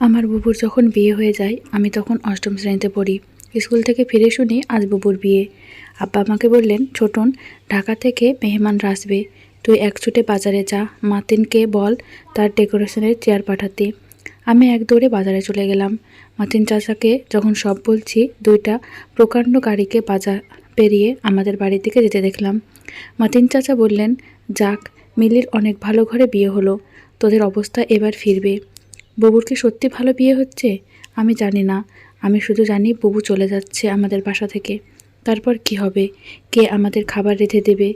আমার বুবুর যখন বিয়ে হয়ে যায়, আমি তখন অষ্টম শ্রেণীতে পড়ি। স্কুল থেকে ফিরে শুনি আজ বুবুর বিয়ে। আব্বা আমাকে বললেন, ছোটন, ঢাকা থেকে মেহমানরা আসবে। তুই এক ছুটে বাজারে যা। মাতিনকে বল তার ডেকোরেশনের চেয়ার পাঠাতে। আমি এক দৌড়ে বাজারে চলে গেলাম। মাতিন চাচাকে যখন সব বলছি, দুইটা প্রকাণ্ড গাড়িকে বাজার পেরিয়ে আমাদের বাড়ির দিকে যেতে দেখলাম। মাতিন চাচা বললেন, যাক, মিলির অনেক ভালো ঘরে বিয়ে হলো। তোদের অবস্থা এবার ফিরবে। বুবুর কি সত্যি ভালো বিয়ে হচ্ছে? আমি জানি না। আমি শুধু জানি বুবু চলে যাচ্ছে আমাদের বাসা থেকে। তারপর কি হবে? কে আমাদের খাবার রেঁধে দেবে?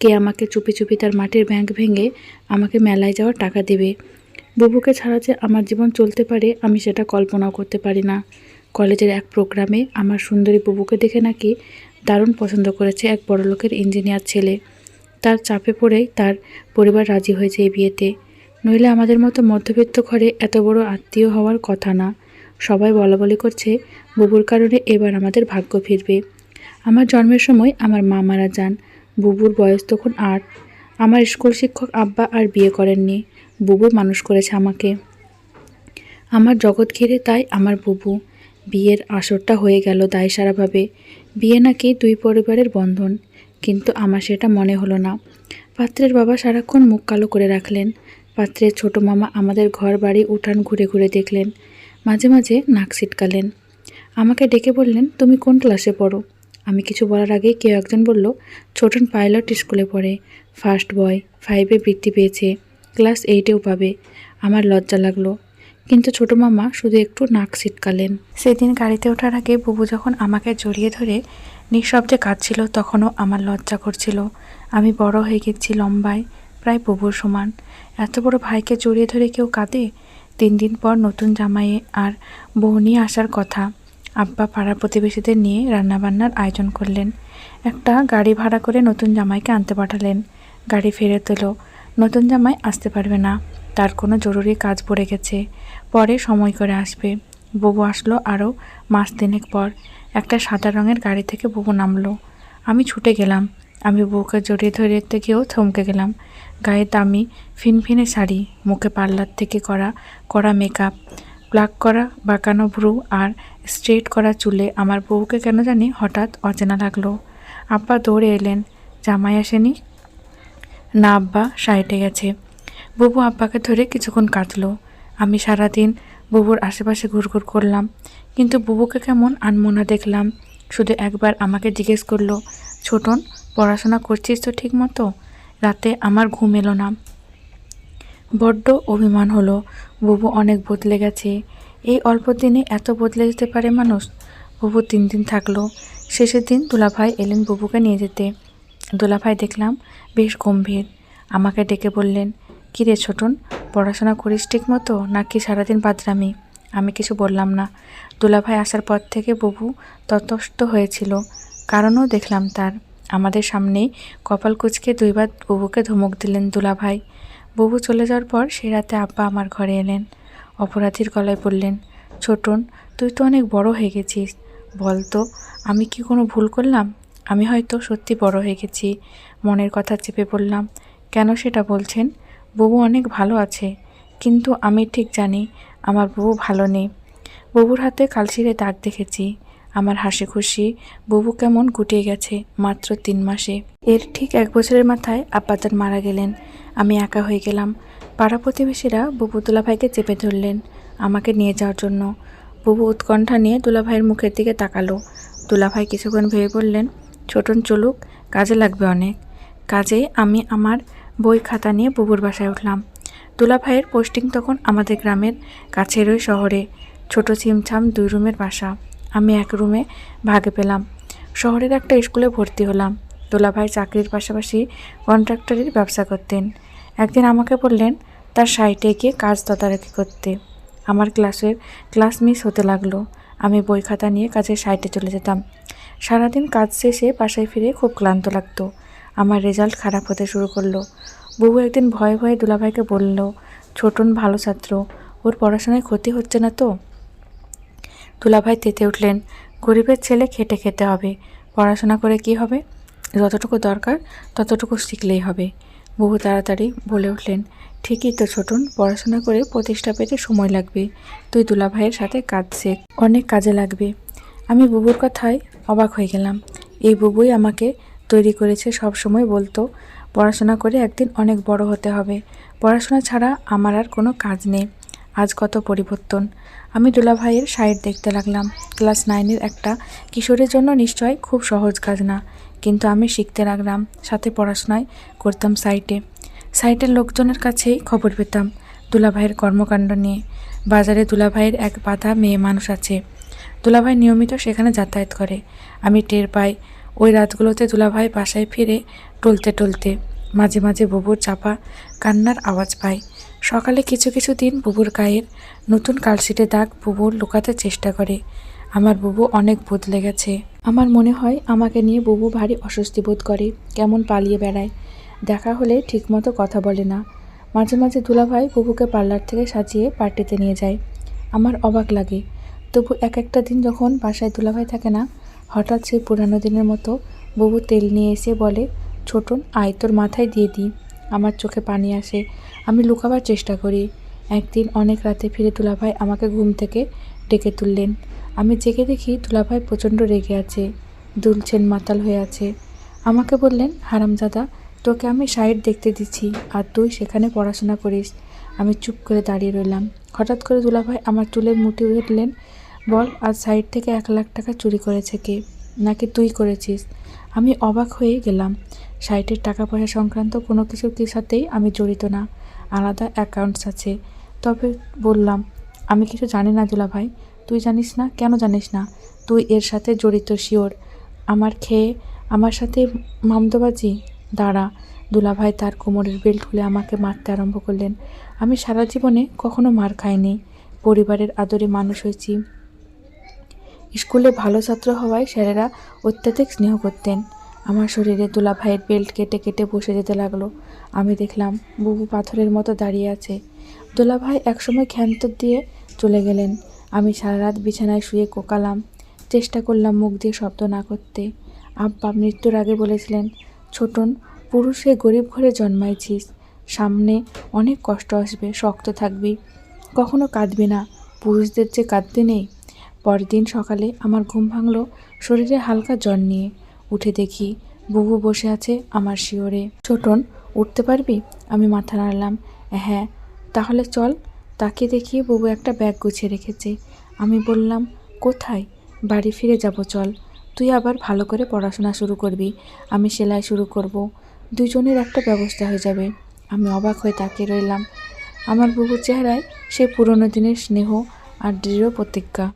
কে আমাকে চুপি চুপি তার মাটির ব্যাংক ভেঙে আমাকে মেলায় যাওয়ার টাকা দেবে? বুবুকে ছাড়া যে আমার জীবন চলতে পারে, আমি সেটা কল্পনাও করতে পারি না। কলেজের এক প্রোগ্রামে আমার সুন্দরী বুবুকে দেখে নাকি দারুণ পছন্দ করেছে এক বড়লোকের ইঞ্জিনিয়ার ছেলে। তার চাপে পড়েই তার পরিবার রাজি হয়েছে এই বিয়েতে। নইলে আমাদের মতো মধ্যবিত্ত ঘরে এত বড় আত্মীয় হওয়ার কথা না। সবাই বলা বলি করছে, বুবুর কারণে এবার আমাদের ভাগ্য ফিরবে। আমার জন্মের সময় আমার মা মারা যান। বুবুর বয়স তখন আট। আমার স্কুল শিক্ষক আব্বা আর বিয়ে করেননি। বুবু মানুষ করেছে আমাকে। আমার জগৎ ঘিরে তাই আমার বুবু। বিয়ের আসরটা হয়ে গেল দায় সারাভাবে। বিয়ে নাকি দুই পরিবারের বন্ধন, কিন্তু আমার সেটা মনে হলো না। পাত্রের বাবা সারাক্ষণ মুখ কালো করে রাখলেন। পাত্রের ছোট মামা আমাদের ঘর বাড়ি উঠান ঘুরে ঘুরে দেখলেন। মাঝে মাঝে নাক ছিটকালেন। আমাকে ডেকে বললেন, তুমি কোন ক্লাসে পড়ো? আমি কিছু বলার আগে কেউ একজন বলল, ছোটন পাইলট স্কুলে পড়ে। ফার্স্ট বয় ফাইভে বৃত্তি পেয়েছে। ক্লাস এইটেও পাবে। আমার লজ্জা লাগল। কিন্তু ছোট মামা শুধু একটু নাক ছিটকালেন। সেদিন গাড়িতে ওঠার আগে বুবু যখন আমাকে জড়িয়ে ধরে নিঃশব্দে কাঁদছিল, তখনও আমার লজ্জা করছিল। আমি বড় হয়ে গেছি লম্বায়। প্রায় বুবুর সমান। এত বড় ভাইকে জড়িয়ে ধরে কেউ কাঁদে? তিন দিন পর নতুন জামাইয়ে আর বউ নিয়ে আসার কথা। আব্বা পাড়া প্রতিবেশীদের নিয়ে রান্নাবান্নার আয়োজন করলেন। একটা গাড়ি ভাড়া করে নতুন জামাইকে আনতে পাঠালেন। গাড়ি ফেরত এলো। নতুন জামাই আসতে পারবে না। তার কোনো জরুরি কাজ পড়ে গেছে। পরে সময় করে আসবে। বুবু আসলো আরও মাস তিনেক পর। একটা সাদা রঙের গাড়ি থেকে বুবু নামলো। আমি ছুটে গেলাম। আমি বউকে জড়িয়ে ধরে গিয়েও থমকে গেলাম। গায়ে দামি, ফিনফিনে শাড়ি, মুখে পার্লার থেকে করা করা মেকআপ প্লাক করা, বাঁকানো ভ্রু আর স্ট্রেট করা চুলে আমার বউকে কেন জানি হঠাৎ অচেনা লাগল। আব্বা দৌড়ে এলেন, জামাই আসেনি? না আব্বা সাইটে গেছে। বুবু আব্বাকে ধরে কিছুক্ষণ কাঁদলো। আমি সারাদিন বুবুর আশেপাশে ঘুরঘুর করলাম, কিন্তু বুবুকে কেমন আনমোনা দেখলাম। শুধু একবার আমাকে জিজ্ঞেস করল, ছোটন পড়াশোনা করছিস তো ঠিক মতো রাতে আমার ঘুম এলো না। বড্ড অভিমান হলো। বুবু অনেক বদলে গেছে। এই অল্প দিনে এত বদলে যেতে পারে মানুষ? বুবু তিন দিন থাকল। শেষের দিন দুলাভাই এলেন বুবুকে নিয়ে যেতে। দুলাভাই দেখলাম বেশ গম্ভীর। আমাকে ডেকে বললেন, কী রে ছোটন, পড়াশোনা করিস ঠিক মতো নাকি সারাদিন বাদরামি? আমি কিছু বললাম না। দুলাভাই আসার পর থেকে বুবু ততস্থ হয়েছিল। কারণও দেখলাম তার। আমাদের সামনেই কপাল কুচকে দুইবার বুবুকে ধমক দিলেন দুলাভাই। বুবু চলে যাওয়ার পর সে রাতে আব্বা আমার ঘরে এলেন। অপরাধীর গলায় বললেন, ছোটন, তুই তো অনেক বড় হয়ে গেছিস। বল তো, আমি কি কোনো ভুল করলাম? আমি হয়তো সত্যি বড় হয়ে গেছি। মনের কথা চেপে বললাম, কেন সেটা বলছেন? বুবু অনেক ভালো আছে, কিন্তু আমি ঠিক জানি, আমার বুবু ভালো নেই। বুবুর হাতে কালশিরে দাগ দেখেছি। আমার হাসি খুশি। বুবু কেমন গুটিয়ে গেছে মাত্র তিন মাসে। এর ঠিক এক বছরের মাথায় আব্বাজান মারা গেলেন। আমি একা হয়ে গেলাম। পাড়া প্রতিবেশীরা বুবু দুলাভাইকে চেপে ধরলেন আমাকে নিয়ে যাওয়ার জন্য। বুবু উৎকণ্ঠা নিয়ে দুলাভাইয়ের মুখের দিকে তাকালো। দুলাভাই কিছুক্ষণ ভেবে বললেন, ছোটন চলুক, কাজে লাগবে অনেক। কাজে আমি আমার বই খাতা নিয়ে বুবুর বাসায় উঠলাম। দুলাভাইয়ের পোস্টিং তখন আমাদের গ্রামের কাছের ওই শহরে। ছোট ছিমছাম দুই রুমের বাসা। আমি এক রুমে ভাগে পেলাম। শহরের একটা স্কুলে ভর্তি হলাম। দুলাভাই চাকরির পাশাপাশি কন্ট্রাক্টরের ব্যবসা করতেন। একদিন আমাকে বললেন, তার সাইটে গিয়ে কাজ তদারকি করতে। আমার ক্লাসের ক্লাস মিস হতে লাগল। আমি বই খাতা নিয়ে কাজের সাইটে চলে যেতাম। সারাদিন কাজ শেষে বাসায় ফিরে খুব ক্লান্ত লাগতো। আমার রেজাল্ট খারাপ হতে শুরু করল। বুবু একদিন ভয়ে ভয়ে দুলাভাইকে বলল, ছোটন ভালো ছাত্র, ওর পড়াশোনায় ক্ষতি হচ্ছে না তো? দুলাভাই তেতে উঠলেন, গরিবের ছেলে খেটে খেতে হবে, পড়াশোনা করে কি হবে? যতটুকু দরকার, ততটুকু শিখলেই হবে। বহু তাড়াতাড়ি বলে উঠলেন, ঠিকই তো ছোটন, পড়াশোনা করে প্রতিষ্ঠা পেতে সময় লাগবে। তুই দুলা ভাইয়ের সাথে কাজ শেখ, অনেক কাজে লাগবে। আমি বুবুর কথায় অবাক হয়ে গেলাম। এই বুবুই আমাকে তৈরি করেছে সব সময় বলতো, পড়াশোনা করে একদিন অনেক বড় হতে হবে। পড়াশোনা ছাড়া আমার আর কোনো কাজ নেই। আজ কত পরিবর্তন। আমি দুলা ভাইয়ের সাইড দেখতে লাগলাম। ক্লাস নাইনের একটা কিশোরের জন্য নিশ্চয় খুব সহজ কাজ না কিন্তু আমি শিখতে লাগলাম, সাথে পড়াশোনায় করতাম সাইটে। সাইটের লোকজনের কাছেই খবর পেতাম দুলাভাইয়ের কর্মকাণ্ড নিয়ে। বাজারে দুলাভাইয়ের এক বাধা মেয়ে মানুষ আছে। দুলাভাই নিয়মিত সেখানে যাতায়াত করে। আমি টের পাই, ওই রাতগুলোতে দুলাভাই বাসায় ফিরে টলতে টলতে মাঝে মাঝে বুবুর চাপা কান্নার আওয়াজ পাই। সকালে কিছু কিছু দিন বুবুর গায়ের নতুন কালশিটে দাগ বুবুর লুকাতে চেষ্টা করে। আমার বুবু অনেক বদলে গেছে আমার মনে হয় আমাকে নিয়ে বুবু ভারী অস্বস্তি বোধ করে, কেমন পালিয়ে বেড়ায়। দেখা হলে ঠিকমতো কথা বলে না। মাঝে মাঝে দুলাভাই বুবুকে পার্লার থেকে সাজিয়ে পার্টিতে নিয়ে যায়। আমার অবাক লাগে। তবু এক একটা দিন যখন বাসায় দুলাভাই থাকে না, হঠাৎ সেই পুরানো দিনের মতো বুবু তেল নিয়ে এসে বলে, ছোটন, আয়, তোর মাথায় দিয়ে দিই। আমার চোখে পানি আসে। আমি লুকাবার চেষ্টা করি। একদিন অনেক রাতে ফিরে দুলাভাই আমাকে ঘুম থেকে ডেকে তুললেন। আমি জেগে দেখি দুলাভাই প্রচণ্ড রেগে আছে, দুলছেন মাতাল হয়ে আছে। আমাকে বললেন, হারামজাদা, তোকে আমি সাইড দেখতে দিচ্ছি আর তুই সেখানে পড়াশোনা করিস। আমি চুপ করে দাঁড়িয়ে রইলাম। হঠাৎ করে দুলাভাই আমার চুলের মুঠি ধরলেন, বল, আজ সাইড থেকে এক লাখ টাকা চুরি করেছে কে? নাকি তুই করেছিস? আমি অবাক হয়ে গেলাম। সাইটের টাকা পয়সা সংক্রান্ত কোনো কিছুর সাথেই আমি জড়িত না। আলাদা অ্যাকাউন্টস আছে। তবে বললাম, আমি কিছু জানি না দুলা ভাই। তুই জানিস না? কেন জানিস না? তুই এর সাথে জড়িত শিওর। আমার খেয়ে, আমার সাথে মামদোবাজি? দাঁড়া দুলাভাই তার কোমরের বেল্ট খুলে আমাকে মারতে আরম্ভ করলেন। আমি সারা জীবনে কখনো মার খাইনি। পরিবারের আদরে মানুষ হয়েছি। স্কুলে ভালো ছাত্র হওয়ায় স্যারেরা অত্যাধিক স্নেহ করতেন। আমার শরীরে দুলা ভাইয়ের বেল্ট কেটে কেটে বসে যেতে লাগল। আমি দেখলাম বুবু পাথরের মতো দাঁড়িয়ে আছে। দুলা ভাই একসময় ক্ষান্ত দিয়ে চলে গেলেন। আমি সারা রাত বিছানায় শুয়ে কোকালাম। চেষ্টা করলাম মুখ দিয়ে শব্দ না করতে। আব্বা মৃত্যুর আগে বলেছিলেন, ছোটন, পুরুষে গরিব ঘরে জন্মাইছিস। সামনে অনেক কষ্ট আসবে, শক্ত থাকবি। কখনো কাঁদবি না। পুরুষদের যে কাঁদতে নেই। পরদিন সকালে আমার ঘুম ভাঙলো শরীরে হালকা জ্বর নিয়ে। উঠে দেখি বুবু বসে আছে আমার শিওরে। ছোটন, উঠতে পারবি? আমি মাথা নাড়লাম। হ্যাঁ তাহলে চল। তাকে দেখি বুবু একটা ব্যাগ গুছিয়ে রেখেছে। আমি বললাম, কোথায়? বাড়ি ফিরে যাব, চল। তুই আবার ভালো করে পড়াশোনা শুরু করবি। আমি সেলাই শুরু করব। দুজনের একটা ব্যবস্থা হয়ে যাবে। আমি অবাক হয়ে তাকিয়ে রইলাম। আমার বুবুর চেহারায় সেই পুরনো দিনের স্নেহ আর দৃঢ় প্রতিজ্ঞা।